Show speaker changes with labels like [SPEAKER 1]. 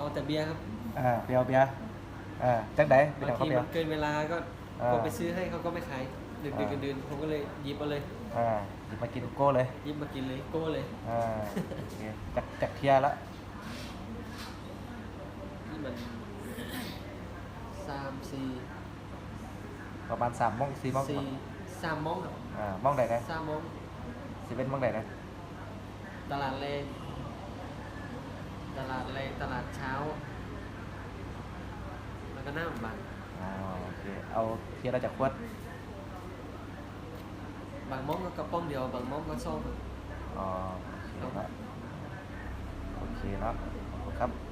[SPEAKER 1] เอาแต่เบียร์ครับ
[SPEAKER 2] อ่าเบียร์เบียร์อ่าจังไดเป็น
[SPEAKER 1] บาง
[SPEAKER 2] ของเขา
[SPEAKER 1] ที
[SPEAKER 2] เบีย
[SPEAKER 1] มั
[SPEAKER 2] ร์
[SPEAKER 1] นเกินเวลาก็
[SPEAKER 2] อ่า
[SPEAKER 1] พอไปซื้อให้เขาก็ไม่ขายดึกดึก
[SPEAKER 2] อ่า
[SPEAKER 1] ดื่นๆผมก็เลยหยิบเอาเลย
[SPEAKER 2] อ่าหยิบมากินโก้เลย
[SPEAKER 1] หยิบมากินเลยโก้เลย
[SPEAKER 2] อ่าโอเคจากจากเทียร์ละ
[SPEAKER 1] นี่มันสามสี่
[SPEAKER 2] ประมาณสามโมงสี่โมง
[SPEAKER 1] สี่สามโมงครับ
[SPEAKER 2] อ่ามองใดนะ
[SPEAKER 1] สามโมง
[SPEAKER 2] สิเป็นมองใดนะ
[SPEAKER 1] ตลาดแรง ตลาดแรงตลาดเช้า แล้วก็หน้าหมู่บ้าน
[SPEAKER 2] อ่าโอเคเอาเทียร์ละจากขวด
[SPEAKER 1] บางโมงก็กระป๋องเดียวบางโมงก็สองครับ
[SPEAKER 2] อ๋อโอเคเนาะโอเคเนาะ